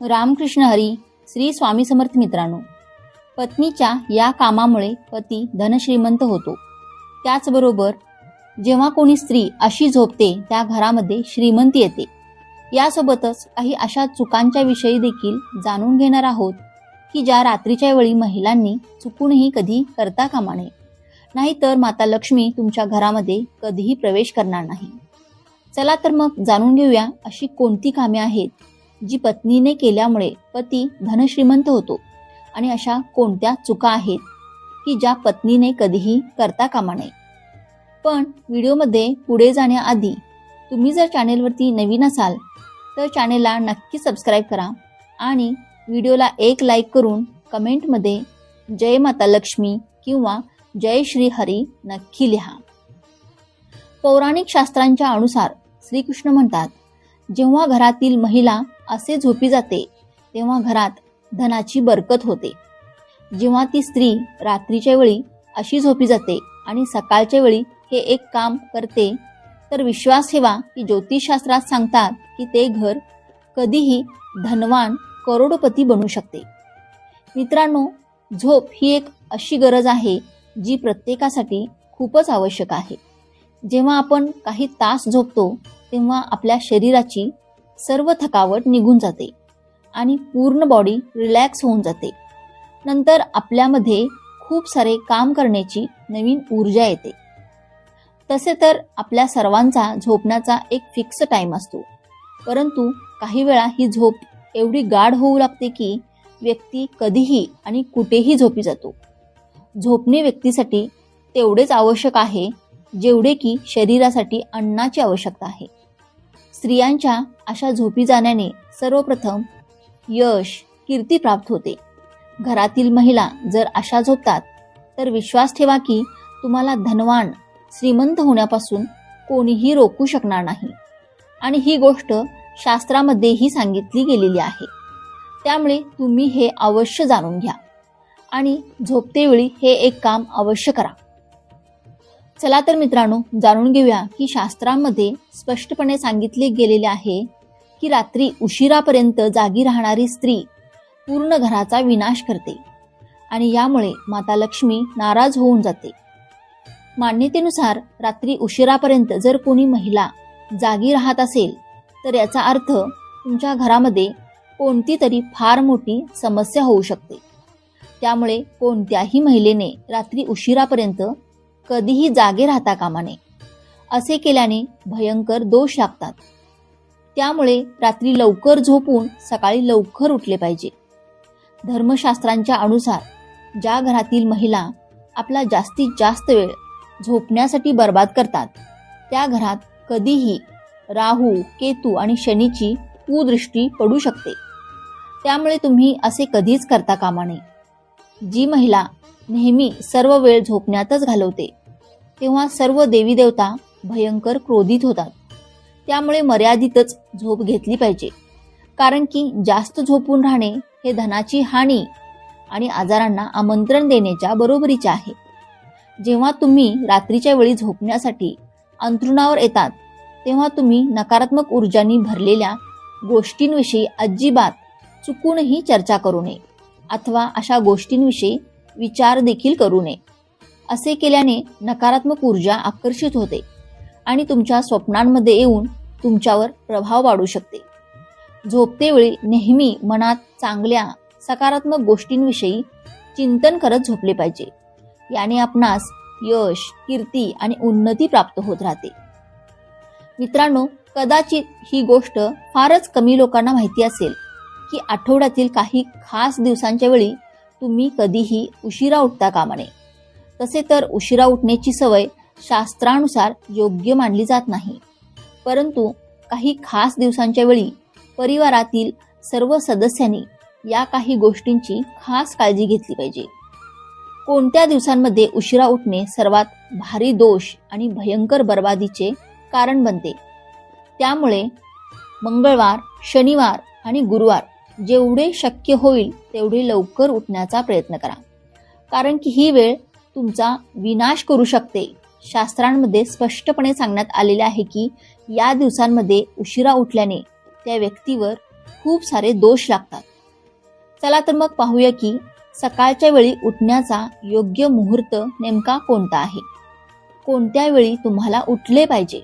रामकृष्ण हरी श्री स्वामी समर्थ मित्रांनो. पत्नीच्या या कामामुळे पती धनश्रीमंत होतो. त्याचबरोबर जेव्हा कोणी स्त्री अशी झोपते त्या घरामध्ये श्रीमंती येते. यासोबतच काही अशा चुकांच्या विषयी देखील जाणून घेणार आहोत की ज्या रात्रीच्या वेळी महिलांनी चुकूनही कधी करता कामा नये. नाहीतर माता लक्ष्मी तुमच्या घरामध्ये कधीही प्रवेश करणार नाही. चला तर मग जाणून घेऊया अशी कोणती कामे आहेत जी पत्नीने केल्यामुळे पती धनश्रीमंत होतो. आणि अशा कोणत्या चुका आहेत की ज्या पत्नीने कधीही करता कामा नये. पण व्हिडिओमध्ये पुढे जाण्याआधी तुम्ही जर चॅनेलवरती नवीन असाल तर चॅनेलला नक्की सबस्क्राईब करा आणि व्हिडिओला एक लाईक करून कमेंटमध्ये जय माता लक्ष्मी किंवा जय श्री हरी नक्की लिहा. पौराणिक शास्त्रांच्या अनुसार श्रीकृष्ण म्हणतात जेव्हा घरातील महिला असे झोपी जाते तेव्हा घरात धनाची बरकत होते. जेव्हा ती स्त्री रात्रीच्या वेळी अशी झोपी जाते आणि सकाळच्या वेळी हे एक काम करते तर विश्वास ठेवा की ज्योतिषशास्त्रात सांगतात की ते घर कधीही धनवान करोडपती बनू शकते. मित्रांनो झोप ही एक अशी गरज आहे जी प्रत्येकासाठी खूपच आवश्यक आहे. जेव्हा आपण काही तास झोपतो तेव्हा आपल्या शरीराची सर्व थकावट निघून जाते आणि पूर्ण बॉडी रिलॅक्स होऊन जाते. नंतर आपल्यामध्ये खूप सारे काम करण्याची नवीन ऊर्जा येते. तसे तर आपल्या सर्वांचा झोपण्याचा एक फिक्स टाइम असतो. परंतु काही वेळा ही झोप एवढी गाढ होऊ लागते की व्यक्ती कधीही आणि कुठेही झोपी जातो. झोपणे व्यक्तीसाठी तेवढेच आवश्यक आहे जेवढे की शरीरासाठी अन्नाची आवश्यकता आहे. स्त्रियांच्या अशा झोपी जाण्याने सर्वप्रथम यश कीर्ती प्राप्त होते. घरातील महिला जर अशा झोपतात तर विश्वास ठेवा की तुम्हाला धनवान श्रीमंत होण्यापासून कोणीही रोखू शकणार नाही. आणि ही गोष्ट शास्त्रामध्येही सांगितली गेलेली आहे. त्यामुळे तुम्ही हे अवश्य जाणून घ्या. आणि झोपतेवेळी हे एक काम अवश्य करा. चला तर मित्रांनो जाणून घेऊया की शास्त्रामध्ये स्पष्टपणे सांगितले गेलेले आहे की रात्री उशिरापर्यंत जागी राहणारी स्त्री पूर्ण घराचा विनाश करते आणि यामुळे माता लक्ष्मी नाराज होऊन जाते. मान्यतेनुसार रात्री उशिरापर्यंत जर कोणी महिला जागी राहत असेल तर याचा अर्थ तुमच्या घरामध्ये कोणती तरी फार मोठी समस्या होऊ शकते. त्यामुळे कोणत्याही महिलेने रात्री उशिरापर्यंत कधीही जागे राहता कामा नये. असे केल्याने भयंकर दोष लागतात. त्यामुळे रात्री लवकर झोपून सकाळी लवकर उठले पाहिजे. धर्मशास्त्रांच्या अनुसार ज्या घरातील महिला आपला जास्तीत जास्त वेळ झोपण्यासाठी बर्बाद करतात त्या घरात कधीही राहू केतू आणि शनीची कुदृष्टी पडू शकते. त्यामुळे तुम्ही असे कधीच करता कामा नये. जी महिला नेहमी सर्व वेळ झोपण्यातच घालवते. तेव्हा सर्व देवी देवता भयंकर क्रोधित होतात. त्यामुळे मर्यादितच झोप घेतली पाहिजे. कारण की जास्त झोपून राहणे हे धनाची हानी आणि आजारांना आमंत्रण देण्याच्या बरोबरीचे आहे. जेव्हा तुम्ही रात्रीच्या वेळी झोपण्यासाठी अंथरुणावर येतात तेव्हा तुम्ही नकारात्मक ऊर्जांनी भरलेल्या गोष्टींविषयी अजिबात चुकूनही चर्चा करू नये. अथवा अशा गोष्टींविषयी विचार देखील करू नये. असे केल्याने नकारात्मक ऊर्जा आकर्षित होते आणि तुमच्या स्वप्नांमध्ये येऊन तुमच्यावर प्रभाव पाडू शकते. झोपतेवेळी नेहमी मनात चांगल्या सकारात्मक गोष्टींविषयी चिंतन करत झोपले पाहिजे. याने आपणास यश कीर्ती आणि उन्नती प्राप्त होत राहते. मित्रांनो कदाचित ही गोष्ट फारच कमी लोकांना माहिती असेल की आठवड्यातील काही खास दिवसांच्या वेळी तुम्ही कधीही उशिरा उठता कामा नये तसे तर उशिरा उठण्याची सवय शास्त्रानुसार योग्य मानली जात नाही. परंतु काही खास दिवसांच्या वेळी परिवारातील सर्व सदस्यांनी या काही गोष्टींची खास काळजी घेतली पाहिजे. कोणत्या दिवसांमध्ये उशिरा उठणे सर्वात भारी दोष आणि भयंकर बर्बादीचे कारण बनते? त्यामुळे मंगळवार शनिवार आणि गुरुवार जेवढे शक्य होईल तेवढे लवकर उठण्याचा प्रयत्न करा. कारण की ही वेळ तुमचा विनाश करू शकते. शास्त्रांमध्ये स्पष्टपणे सांगण्यात आलेले आहे की या दिवसांमध्ये उशिरा उठल्याने त्या व्यक्तीवर खूप सारे दोष लागतात. चला तर मग पाहूया की सकाळच्या वेळी उठण्याचा योग्य मुहूर्त नेमका कोणता आहे? कोणत्या वेळी तुम्हाला उठले पाहिजे?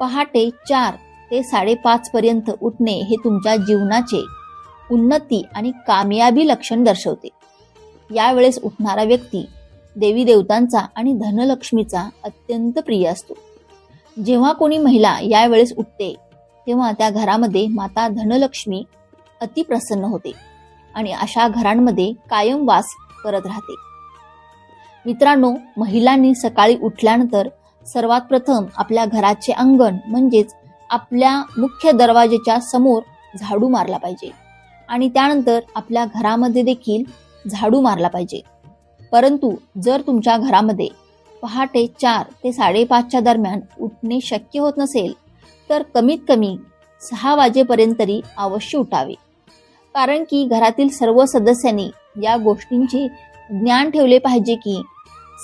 पहाटे चार ते साडेपाच पर्यंत उठणे हे तुमच्या जीवनाचे उन्नती आणि कामयाबी लक्षण दर्शवते. यावेळेस उठणारा व्यक्ती देवी देवतांचा आणि धनलक्ष्मीचा अत्यंत प्रिय असतो. जेव्हा कोणी महिला यावेळेस उठते तेव्हा त्या घरामध्ये माता धनलक्ष्मी अतिप्रसन्न होते आणि अशा घरांमध्ये कायम वास करत राहते. मित्रांनो महिलांनी सकाळी उठल्यानंतर सर्वात प्रथम आपल्या घराचे अंगण म्हणजेच आपल्या मुख्य दरवाजेच्या समोर झाडू मारला पाहिजे. आणि त्यानंतर आपल्या घरामध्ये देखील झाडू मारला पाहिजे. परंतु जर तुमच्या घरामध्ये पहाटे चार ते साडेपाचच्या दरम्यान उठणे शक्य होत नसेल तर कमीत कमी सहा वाजेपर्यंत तरी अवश्य उठावे. कारण की घरातील सर्व सदस्यांनी या गोष्टींचे ज्ञान ठेवले पाहिजे की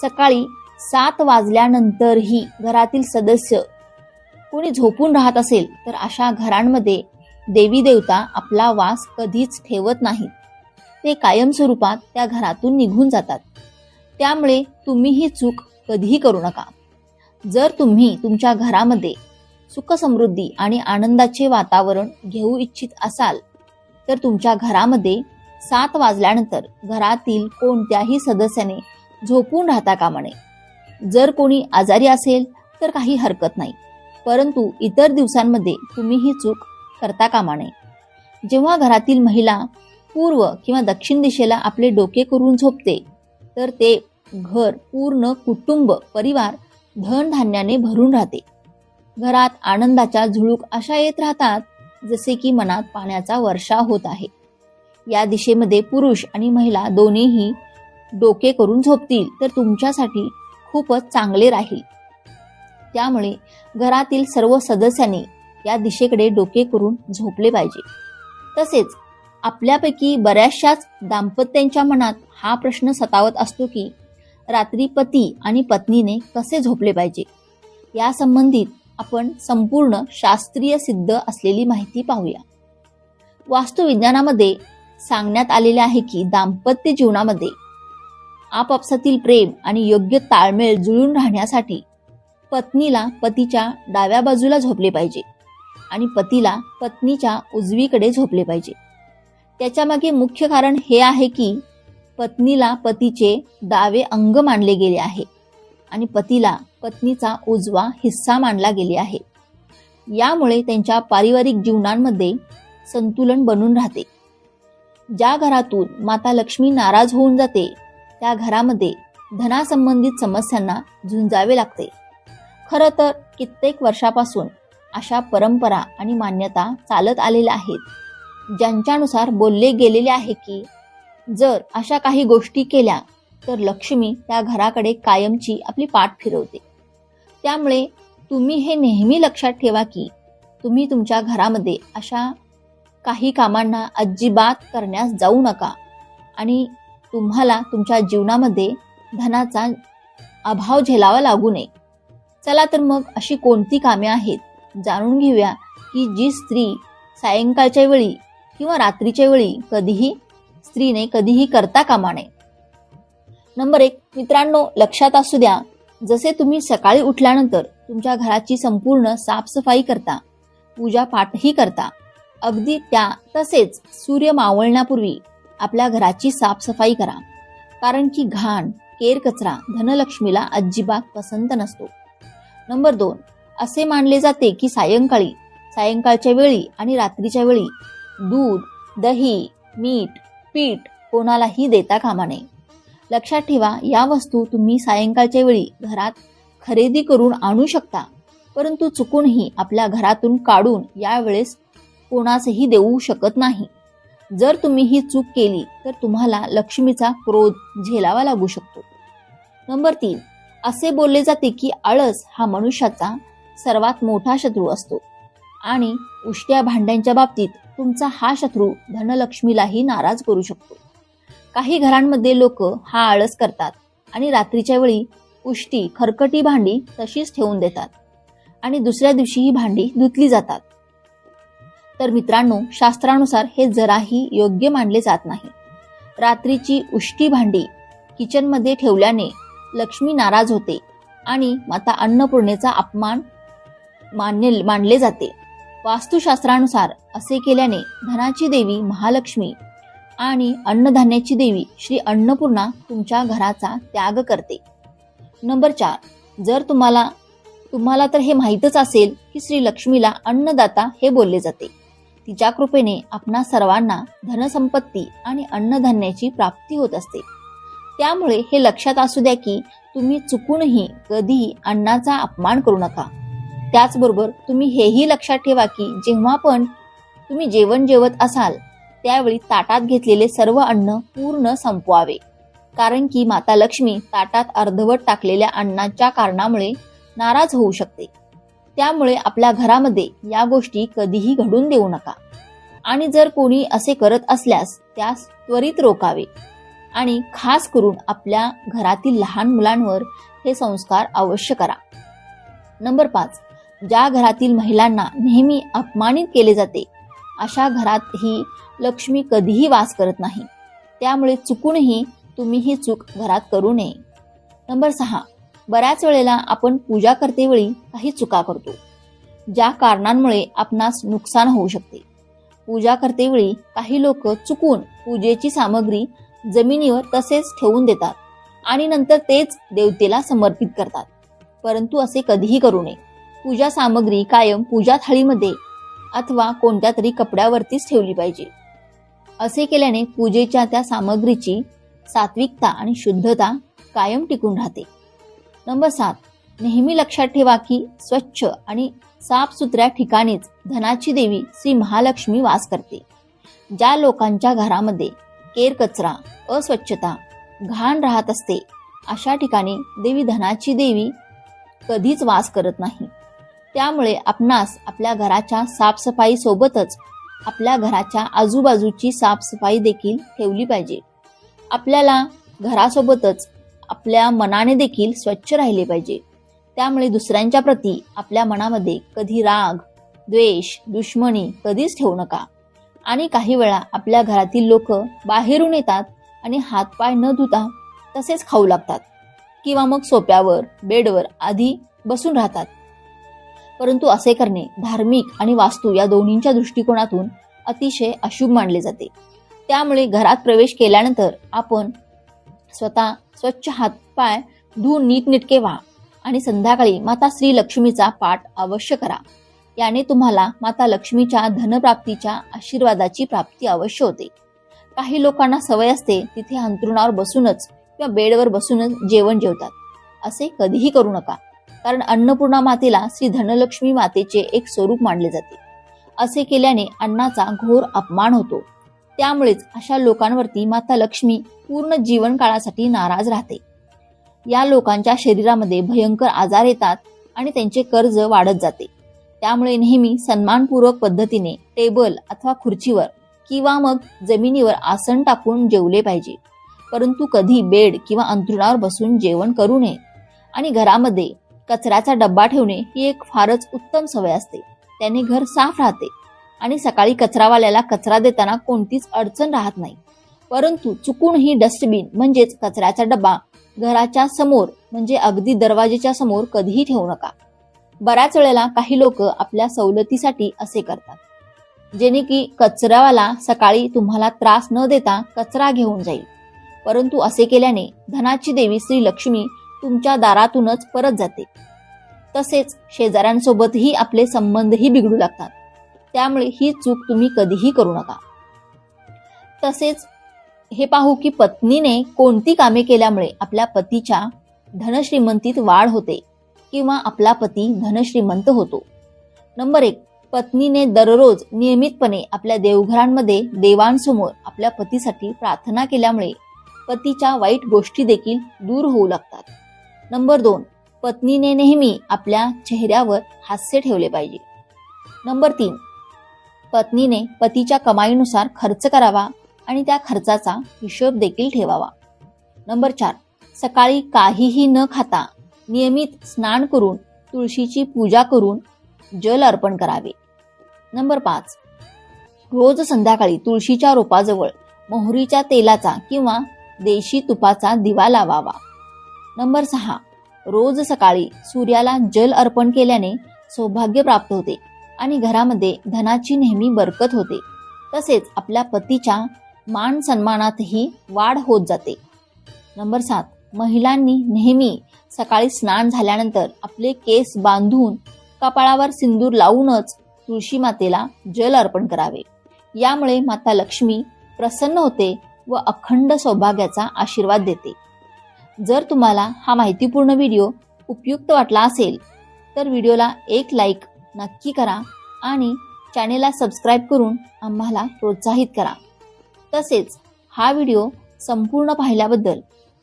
सकाळी सात वाजल्यानंतरही घरातील सदस्य कोणी झोपून राहत असेल तर अशा घरांमध्ये देवी देवता आपला वास कधीच ठेवत नाहीत ते कायमस्वरूपात त्या घरातून निघून जातात. त्यामुळे तुम्ही ही चूक कधीही करू नका. जर तुम्ही तुमच्या घरामध्ये सुखसमृद्धी आणि आनंदाचे वातावरण घेऊ इच्छित असाल तर तुमच्या घरामध्ये सात वाजल्यानंतर घरातील कोणत्याही सदस्याने झोपून राहता कामा नये. जर कोणी आजारी असेल तर काही हरकत नाही. परंतु इतर दिवसांमध्ये तुम्ही ही चूक करता कामा नये. जेव्हा घरातील महिला पूर्व किंवा दक्षिण दिशेला आपले डोके करून झोपते तर ते घर पूर्ण कुटुंब परिवार धनधान्याने भरून राहते. घरात आनंदाच्या झुळूक अशा येत राहतात जसे की मनात पाण्याचा वर्षा होत आहे. या दिशेमध्ये पुरुष आणि महिला दोन्हीही डोके करून झोपतील तर तुमच्यासाठी खूपच चांगले राहील. त्यामुळे घरातील सर्व सदस्यांनी या दिशेकडे डोके करून झोपले पाहिजे. तसेच आपल्यापैकी बऱ्याचशाच दाम्पत्यांच्या मनात हा प्रश्न सतावत असतो की रात्री पती आणि पत्नीने कसे झोपले पाहिजे? या संबंधित आपण संपूर्ण शास्त्रीय सिद्ध असलेली माहिती पाहूया. वास्तुविज्ञानामध्ये सांगण्यात आलेले आहे की दाम्पत्य जीवनामध्ये आपापसातील प्रेम आणि योग्य ताळमेळ जुळून राहण्यासाठी पत्नीला पतीच्या डाव्या बाजूला झोपले पाहिजे आणि पतीला पत्नीच्या उजवीकडे झोपले पाहिजे. त्याच्यामागे मुख्य कारण हे आहे की पत्नीला पतीचे डावे अंग मानले गेले आहे आणि पतीला पत्नीचा उजवा हिस्सा मानला गेले आहे. यामुळे त्यांच्या पारिवारिक जीवनांमध्ये संतुलन बनून राहते. ज्या घरातून माता लक्ष्मी नाराज होऊन जाते त्या घरामध्ये धनासंबंधित समस्यांना झुंजावे लागते. खरं तर कित्येक वर्षापासून अशा परंपरा आणि मान्यता चालत आलेल्या आहेत. ज्यांच्यानुसार बोलले गेलेले आहे की जर अशा काही गोष्टी केल्या तर लक्ष्मी त्या घराकडे कायमची आपली पाठ फिरवते. त्यामुळे तुम्ही हे नेहमी लक्षात ठेवा की तुम्ही तुमच्या घरामध्ये अशा काही कामांना अजिबात करण्यास जाऊ नका आणि तुम्हाला तुमच्या जीवनामध्ये धनाचा अभाव झेलावा लागू नये. चला तर मग अशी कोणती कामे आहेत? जाणून घेऊया की जी स्त्री सायंकाळच्या वेळी किंवा रात्रीच्या वेळी कधीही स्त्रीने कधीही करता कामा नये. नंबर एक मित्रांनो लक्षात असू द्या जसे तुम्ही सकाळी उठल्यानंतर तुमच्या घराची संपूर्ण साफसफाई करता पूजा पाठही करता अगदी त्या तसेच सूर्य मावळण्यापूर्वी आपल्या घराची साफसफाई करा. कारण की घाण केर कचरा धनलक्ष्मीला अजिबात पसंत नसतो. नंबर दोन. असे मानले जाते की सायंकाळी सायंकाळच्या वेळी आणि रात्रीच्या वेळी दूध दही मीठ पीठ कोणालाही देता कामा नये. लक्षात ठेवा या वस्तू तुम्ही सायंकाळच्या वेळी घरात खरेदी करून आणू शकता परंतु चुकूनही आपल्या घरातून काढून यावेळेस कोणासही देऊ शकत नाही. जर तुम्ही ही चूक केली तर तुम्हाला लक्ष्मीचा क्रोध झेलावा लागू शकतो. नंबर तीन. असे बोलले जाते की आळस हा मनुष्याचा सर्वात मोठा शत्रू असतो. आणि उष्ट्या भांड्यांच्या बाबतीत तुमचा हा शत्रू धनलक्ष्मीलाही नाराज करू शकतो. काही घरांमध्ये लोक हा आळस करतात आणि रात्रीच्या वेळी उष्टी खरकटी भांडी तशीच ठेवून देतात. आणि दुसऱ्या दिवशी ही भांडी धुतली जातात. तर मित्रांनो शास्त्रानुसार हे जराही योग्य मानले जात नाही. रात्रीची उष्टी भांडी किचनमध्ये ठेवल्याने लक्ष्मी नाराज होते आणि माता अन्नपूर्णेचा अपमान मान्य मानले जाते. वास्तुशास्त्रानुसार असे केल्याने धनाची देवी महालक्ष्मी आणि अन्नधान्याची देवी श्री अन्नपूर्णा तुमच्या घराचा त्याग करते. नंबर चार जर तुम्हाला तुम्हाला तर हे माहीतच असेल की श्री लक्ष्मीला अन्नदाता हे बोलले जाते. तिच्या कृपेने आपणा सर्वांना धनसंपत्ती आणि अन्नधान्याची प्राप्ती होत असते. त्यामुळे हे लक्षात असू द्या की तुम्ही चुकूनही कधीही अन्नाचा अपमान करू नका. त्याचबरोबर तुम्ही हेही लक्षात ठेवा की जेव्हा पण तुम्ही जेवण जेवत असाल त्यावेळी ताटात घेतलेले सर्व अन्न पूर्ण संपवावे. कारण की माता लक्ष्मी ताटात अर्धवट टाकलेल्या अन्नाच्या कारणामुळे नाराज होऊ शकते. त्यामुळे आपल्या घरामध्ये या गोष्टी कधीही घडून देऊ नका. आणि जर कोणी असे करत असल्यास त्यास त्वरित रोकावे. आणि खास करून आपल्या घरातील लहान मुलांवर हे संस्कार अवश्य करा. नंबर पाच ज्या घरातील महिलांना नेहमी अपमानित केले जाते अशा घरात ही लक्ष्मी कधीही वास करत नाही. त्यामुळे चुकूनही तुम्ही ही चूक घरात करू नये. नंबर सहा बऱ्याच वेळेला आपण पूजा करतेवेळी काही चुका करतो ज्या कारणांमुळे आपणास नुकसान होऊ शकते. पूजा करतेवेळी काही लोक चुकून पूजेची सामग्री जमिनीवर तसेच ठेवून देतात आणि नंतर तेच देवतेला समर्पित करतात. परंतु असे कधीही करू नये. पूजा सामग्री कायम पूजा थाळीमध्ये अथवा कोणत्या तरी कपड्यावरतीच ठेवली पाहिजे. असे केल्याने पूजेच्या त्या सामग्रीची सात्विकता आणि शुद्धता कायम टिकून राहते. नंबर सात. नेहमी लक्षात ठेवा की स्वच्छ आणि साफसुथऱ्या ठिकाणीच धनाची देवी श्री महालक्ष्मी वास करते. ज्या लोकांच्या घरामध्ये केरकचरा अस्वच्छता घाण राहत असते. अशा ठिकाणी देवी धनाची देवी कधीच वास करत नाही. त्यामुळे आपणास आपल्या घराच्या साफसफाई सोबतच आपल्या घराच्या आजूबाजूची साफसफाई देखील ठेवली पाहिजे. आपल्याला घरासोबतच आपल्या मनाने देखील स्वच्छ राहिले पाहिजे. त्यामुळे दुसऱ्यांच्या प्रती आपल्या मनामध्ये कधी राग द्वेष दुश्मनी कधीच ठेवू नका. आणि काही वेळा आपल्या घरातील लोक बाहेरून येतात आणि हातपाय न धुता तसेच खाऊ लागतात किंवा मग सोप्यावर बेडवर आधी बसून राहतात. परंतु असे करणे धार्मिक आणि वास्तू या दोन्हींच्या दृष्टिकोनातून अतिशय अशुभ मानले जाते. त्यामुळे घरात प्रवेश केल्यानंतर आपण स्वतः स्वच्छ हातपाय धुवून नीटनेटके व्हा आणि संध्याकाळी माता श्री लक्ष्मीचा पाठ अवश्य करा. याने तुम्हाला माता लक्ष्मीच्या धनप्राप्तीच्या आशीर्वादाची प्राप्ती अवश्य होते. काही लोकांना सवय असते तिथे अंथरुणावर बसूनच किंवा बेडवर बसूनच जेवण जेवतात. असे कधीही करू नका. कारण अन्नपूर्णा मातेला श्री धनलक्ष्मी मातेचे एक स्वरूप मानले जाते. असे केल्याने अन्नाचा घोर अपमान होतो. त्यामुळेच अशा लोकांवरती माता लक्ष्मी पूर्ण जीवन काळासाठी नाराज राहते. या लोकांच्या शरीरामध्ये भयंकर आजार येतात आणि त्यांचे कर्ज वाढत जाते. त्यामुळे नेहमी सन्मानपूर्वक पद्धतीने टेबल अथवा खुर्चीवर किंवा मग जमिनीवर आसन टाकून जेवले पाहिजे. परंतु कधी बेड किंवा अंथरुणावर बसून जेवण करू नये. आणि घरामध्ये कचऱ्याचा डब्बा ठेवणे ही एक फारच उत्तम सवय असते. त्याने घर साफ राहते आणि सकाळी कचरावाल्याला कचरा देताना कोणतीच अडचण राहत नाही. परंतु चुकूनही डस्टबिन म्हणजेच कचऱ्याचा डब्बा घराच्या समोर म्हणजे अगदी दरवाजेच्या समोर कधीही ठेवू नका. बऱ्याच वेळेला काही लोक आपल्या सवलतीसाठी असे करतात. जेणे की कचरावाला सकाळी तुम्हाला त्रास न देता कचरा घेऊन जाईल. परंतु असे केल्याने धनाची देवी श्री लक्ष्मी तुमच्या दारातूनच परत जाते. तसेच शेजाऱ्यांसोबतही आपले संबंधही बिघडू लागतात. त्यामुळे ही चूक तुम्ही कधीही करू नका. तसेच हे पाहू की पत्नीने कोणती कामे केल्यामुळे आपल्या पतीच्या धनश्रीमंतीत वाढ होते. किंवा आपला पती धनश्रीमंत होतो. नंबर एक पत्नीने दररोज नियमितपणे आपल्या देवघरांमध्ये देवांसमोर आपल्या पतीसाठी प्रार्थना केल्यामुळे पतीच्या वाईट गोष्टी देखील दूर होऊ लागतात. नंबर दोन पत्नीने नेहमी आपल्या चेहऱ्यावर हास्य ठेवले पाहिजे. नंबर तीन पत्नीने पतीच्या कमाईनुसार खर्च करावा आणि त्या खर्चाचा हिशोब देखील ठेवावा. नंबर चार सकाळी काहीही न खाता नियमित स्नान करून तुळशीची पूजा करून जल अर्पण करावे. नंबर पाच. रोज संध्याकाळी तुळशीच्या रोपाजवळ मोहरीच्या तेलाचा किंवा देशी तुपाचा दिवा लावावा. नंबर सहा. रोज सकाळी सूर्याला जल अर्पण केल्याने सौभाग्य प्राप्त होते आणि घरामध्ये धनाची नेहमी बरकत होते. तसेच आपल्या पतीच्या मान सन्मानातही वाढ होत जाते. नंबर सात. महिलांनी नेहमी सकाळी स्नान झाल्यानंतर आपले केस बांधून कपाळावर सिंदूर लावूनच तुळशी मातेला जल अर्पण करावे. यामुळे माता लक्ष्मी प्रसन्न होते व अखंड सौभाग्याचा आशीर्वाद देते. जर तुम्हाला हा माहितीपूर्ण व्हिडिओ उपयुक्त वाटला असेल तर व्हिडिओला एक लाईक नक्की करा आणि चॅनेलला सबस्क्राईब करून आम्हाला प्रोत्साहित करा. तसेच हा व्हिडिओ संपूर्ण पाहिल्याबद्दल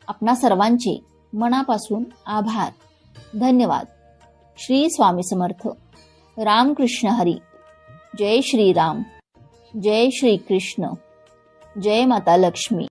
आपणा सर्वांचे मनापासून आभार. धन्यवाद. श्री स्वामी समर्थ. रामकृष्ण हरी. जय श्रीराम. जय श्री कृष्ण जय माता लक्ष्मी.